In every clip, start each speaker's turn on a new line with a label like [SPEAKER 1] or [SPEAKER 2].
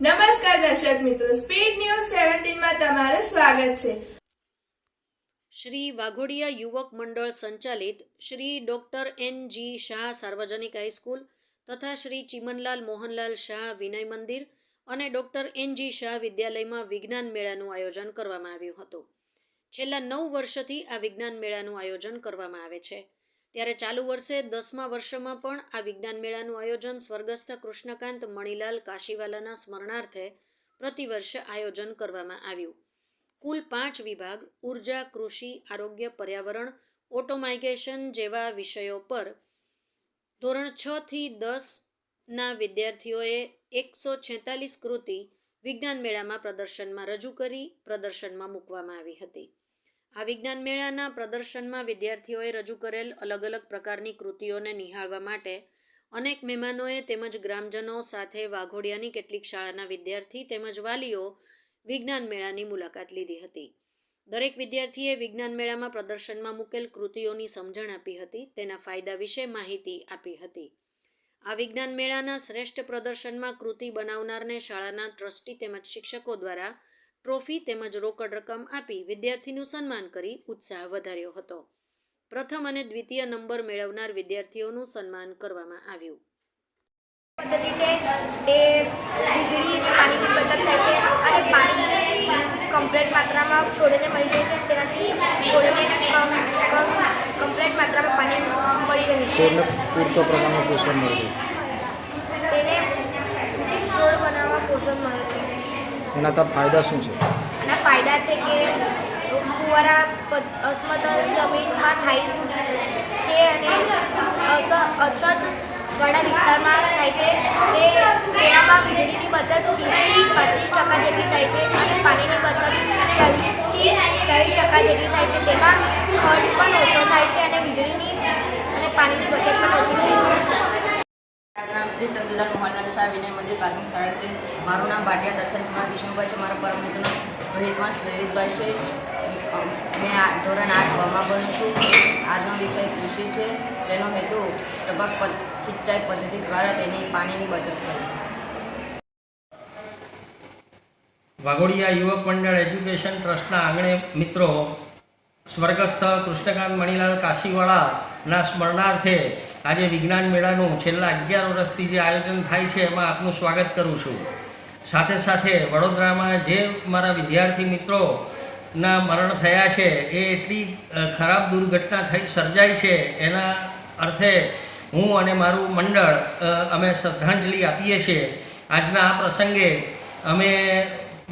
[SPEAKER 1] નમસ્કાર દર્શક મિત્રો સ્પીડ ન્યૂઝ સેવન્ટીનમાં તમારું સ્વાગત છે.
[SPEAKER 2] શ્રી વાઘોડિયા યુવક મંડળ સંચાલિત Shri doctor N G Shah સાર્વજનિક હાઈસ્કૂલ તથા શ્રી ચિમનલાલ મોહનલાલ શાહ વિનય મંદિર અને ડોક્ટર એન જી શાહ વિદ્યાલયમાં વિજ્ઞાન મેળાનું આયોજન કરવામાં આવ્યું હતું. છેલ્લા નવ વર્ષથી આ વિજ્ઞાન મેળાનું આયોજન કરવામાં આવે છે. ત્યારે ચાલુ વર્ષે દસમા વર્ષમાં પણ આ વિજ્ઞાન મેળાનું આયોજન સ્વર્ગસ્થ કૃષ્ણકાંત મણિલાલ કાશીવાલાના સ્મરણાર્થે પ્રતિવર્ષે આયોજન કરવામાં આવ્યું. કુલ પાંચ વિભાગ, ઊર્જા, કૃષિ, આરોગ્ય, પર્યાવરણ ઓટોમાઇગેશન જેવા વિષયો પર ધોરણ છ થી દસના વિદ્યાર્થીઓએ એકસો છેતાલીસ કૃતિ વિજ્ઞાન મેળામાં પ્રદર્શનમાં રજૂ કરી પ્રદર્શનમાં મૂકવામાં આવી હતી. આ વિજ્ઞાન મેળાના પ્રદર્શનમાં વિદ્યાર્થીઓએ રજૂ કરેલ અલગ અલગ પ્રકારની કૃતિઓને નિહાળવા માટે અનેક મહેમાનોએ તેમજ ગ્રામજનો સાથે વાઘોડિયાની કેટલીક શાળાના વિદ્યાર્થી તેમજ વાલીઓ વિજ્ઞાન મેળાની મુલાકાત લીધી હતી. દરેક વિદ્યાર્થીએ વિજ્ઞાન મેળામાં પ્રદર્શનમાં મૂકેલ કૃતિઓની સમજણ આપી હતી, તેના ફાયદા વિશે માહિતી આપી હતી. આ વિજ્ઞાન મેળાના શ્રેષ્ઠ પ્રદર્શનમાં કૃતિ બનાવનારને શાળાના ટ્રસ્ટી તેમજ શિક્ષકો દ્વારા ટ્રોફી તેમજ રોકડ રકમ આપી વિદ્યાર્થીનું સન્માન કરી ઉત્સાહ વધાર્યો હતો. પ્રથમ અને દ્વિતીય નંબર મેળવનાર વિદ્યાર્થીઓનું સન્માન કરવામાં આવ્યું.
[SPEAKER 3] પદ્ધતિ છે તે વીજળી અને પાણીની બચત થાય છે અને પાણી કમ્પ્લેટ માત્રામાં છોડને મળી રહે છે. તેનાથી છોડને કમ કમ કમ્પ્લેટ માત્રામાં પાણી મળી રહે છે.
[SPEAKER 4] પૂરતો પ્રમાણમાં પોષણ મળે
[SPEAKER 3] તેને છોડ બનાવવા પોષણ મળે છે.
[SPEAKER 4] એના તાર ફાયદા શું છે?
[SPEAKER 3] એના ફાયદા છે કે ફુવારા અસમત જમીનમાં થાય છે અને અછત વાળા વિસ્તારમાં થાય છે. તે તેનામાં વીજળીની બચત ત્રીસથી પાંત્રીસ ટકા જેટલી થાય છે અને પાણીની બચત ચાલીસથી સાઠ ટકા જેટલી થાય છે. તેમાં ખર્ચ પણ ઓછો થાય છે અને વીજળીની અને પાણીની બચત પણ ઓછી
[SPEAKER 5] શ્રી ચંદુલાલ મોહનલાલ શાહ વિનય મંદિર પ્રાથમિક શાળા છે. મારું નામ ભાટિયા દર્શન કુમાર વિષ્ણુભાઈ છે. મારા પરમ મિત્ર રોહિતવાંશ લલિતભાઈ છે. મેં ધોરણ આઠ બમાં ભણું છું. આજનો વિષય કૃષિ છે. તેનો હેતુ પદ્ધ- સિંચાઈ પદ્ધતિ દ્વારા તેની પાણીની બચત કરવી.
[SPEAKER 6] વાઘોડિયા યુવક મંડળ એજ્યુકેશન ટ્રસ્ટના આંગણે મિત્રો, સ્વર્ગસ્થ કૃષ્ણકાંત મણિલાલ કાશીવાળાના સ્મરણાર્થે આજે વિજ્ઞાન મેળાનું છેલ્લા અગિયાર વર્ષથી જે આયોજન થાય છે, એમાં આપનું સ્વાગત કરું છું. સાથે સાથે વડોદરામાં જે મારા વિદ્યાર્થી મિત્રોના મરણ થયા છે, એ એટલી ખરાબ દુર્ઘટના થઈ, સર્જાઈ છે, એના અર્થે હું અને મારું મંડળ અમે શ્રદ્ધાંજલિ આપીએ છીએ. આજના આ પ્રસંગે અમે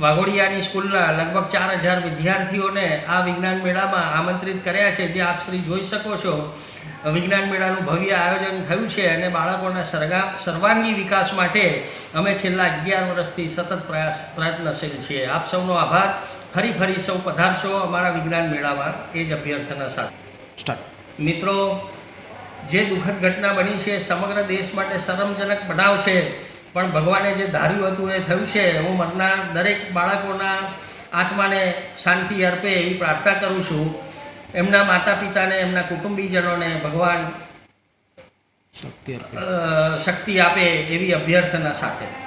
[SPEAKER 6] વાઘોડિયાની સ્કૂલના લગભગ ચાર હજાર વિદ્યાર્થીઓને આ વિજ્ઞાન મેળામાં આમંત્રિત કર્યા છે જે આપ શ્રી જોઈ શકો છો. વિજ્ઞાન મેળાનું ભવ્ય આયોજન થયું છે અને બાળકોના સર્ગા સર્વાંગી વિકાસ માટે અમે છેલ્લા અગિયાર વર્ષથી સતત પ્રયાસ પ્રયત્નશીલ છીએ. આપ સૌનો આભાર. ફરી ફરી સૌ પધારશો અમારા વિજ્ઞાન મેળામાં. એ જ અભ્યર્થના સાથે. મિત્રો જે દુઃખદ ઘટના બની છે સમગ્ર દેશ માટે શરમજનક બનાવ છે. પણ ભગવાને જે ધાર્યું હતું એ થયું છે. હું મરનાર દરેક બાળકોના આત્માને શાંતિ અર્પે એવી પ્રાર્થના કરું છું. એમના માતા પિતાને એમના કુટુંબીજનોને ભગવાન
[SPEAKER 4] શક્તિ આપે
[SPEAKER 6] શક્તિ આપે એવી અભ્યર્થના સાથે.